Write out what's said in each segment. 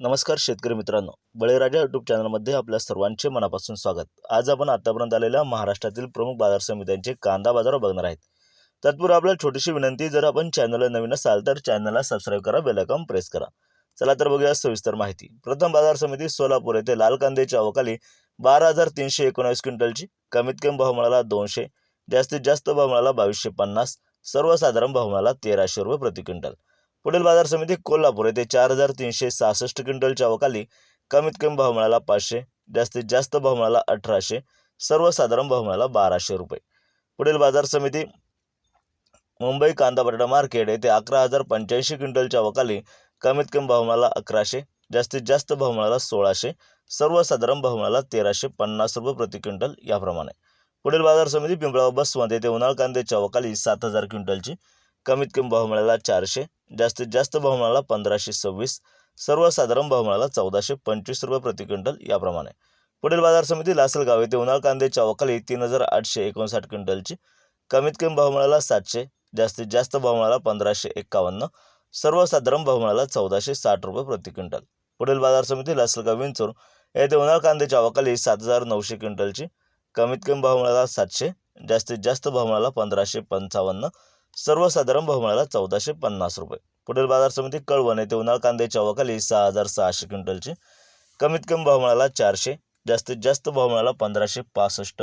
नमस्कार शेतकरी मित्रांनो. बळीराजा यूट्यूब चॅनलमध्ये आपल्या सर्वांचे मनापासून स्वागत. आज आपण आतापर्यंत आलेल्या महाराष्ट्रातील प्रमुख बाजार समित्यांचे कांदा बाजार बघणार आहेत. तत्पूर्वी आपल्याला छोटीशी विनंती जर आपण चॅनलला नवीन असाल तर चॅनलला सबस्क्राईब करा बेलायकॉन प्रेस करा. चला तर बघूया सविस्तर माहिती. प्रथम बाजार समिती सोलापूर येथे लाल कांद्याच्या अवकाली बारा हजार तीनशे एकोणावीस क्विंटलची. कमीत कमी भाव मिळाला दोनशे. जास्तीत जास्त भाव मिळाला बावीसशे पन्नास. सर्वसाधारण भाव मिळाला तेराशे रुपये प्रति क्विंटल. पुढील बाजार समिती कोल्हापूर येथे चार हजार तीनशे सहासष्ट क्विंटलच्या अवकाली कमीत कमी भाव मिळाला पाचशे जास्तीत जास्त भाव मिळाला अठराशे सर्वसाधारण भाव मिळाला बाराशे रुपये. पुढील बाजार समिती मुंबई कांदा बटाटा मार्केट येथे अकरा हजार पंच्याऐंशी क्विंटलच्या अवकाली कमीत कमी भाव मिळाला अकराशे जास्तीत जास्त भाव मिळाला सोळाशे सर्वसाधारण भाव मिळाला तेराशे पन्नास रुपये प्रति क्विंटल याप्रमाणे. पुढील बाजार समिती पिंपळाव बसमध्ये येथे उन्हाळ कांद्याच्या अवकाली सात हजार क्विंटलची कमीत कमी भाव मिळाला चारशे जास्तीत जास्त भाव पंधराशे सव्वीस सर्वसाधारण भाव चौदाशे पंचवीस रुपये प्रति क्विंटल याप्रमाणे. पुढील बाजार समिती लासलगाव येथे उन्हाळ कांद्याच्या अवकाली तीन हजार आठशे एकोणसाठ क्विंटलची. कमीत कमी भाव सातशे जास्तीत जास्त भाव पंधराशे एक्कावन्न सर्वसाधारण भाव चौदाशे साठ रुपये प्रति क्विंटल. पुढील बाजार समिती लासलगाव विंचूर येथे उन्हाळ कांद्याच्या अवकाली सात हजार नऊशे क्विंटलची. कमीत कमी भाव सातशे जास्तीत जास्त भाव पंधराशे पंचावन्न सर्वसाधारण भाव चौदाशे पन्नास रुपये. पुढील बाजार समिती कळवण येथे उन्हाळ कांद्याच्या अवकाली सहा हजार सहाशे क्विंटलची. कमीत कमी भाव चारशे जास्तीत जास्त भाव पंधराशे पासष्ट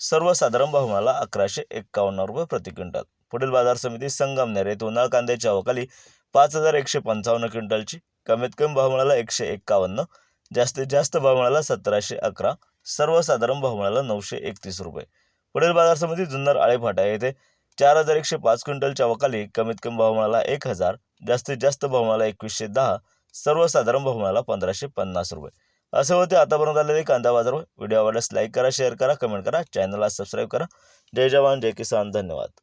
सर्वसाधारण भाव अकराशे एक्कावन्न रुपये प्रति क्विंटल. पुढील बाजार समिती संगमनेर येथे उन्हाळ कांद्याच्या अवकाली पाच हजार एकशे पंचावन्न क्विंटलची. कमीत कमी भाव एकशे एक्कावन्न जास्तीत जास्त भाव सतराशे अकरा सर्वसाधारण भाव नऊशे एकतीस रुपये. पुढील बाजार समिती जुन्नर आळेफाटा येथे चार हजार एकशे पाच क्विंटलच्या वकाली कमीत कमी भाव मिळाला एक हजार जास्तीत जास्त भाव मिळाला एकवीसशे दहा सर्वसाधारण भाव मिळाला पंधराशे पन्नास रुपये. असे होते आतापर्यंत आलेले कांदा बाजार व्हिडिओ आवडल्यास लाईक करा शेअर करा कमेंट करा चॅनलला सबस्क्राईब करा. जय जवान जय किसान धन्यवाद.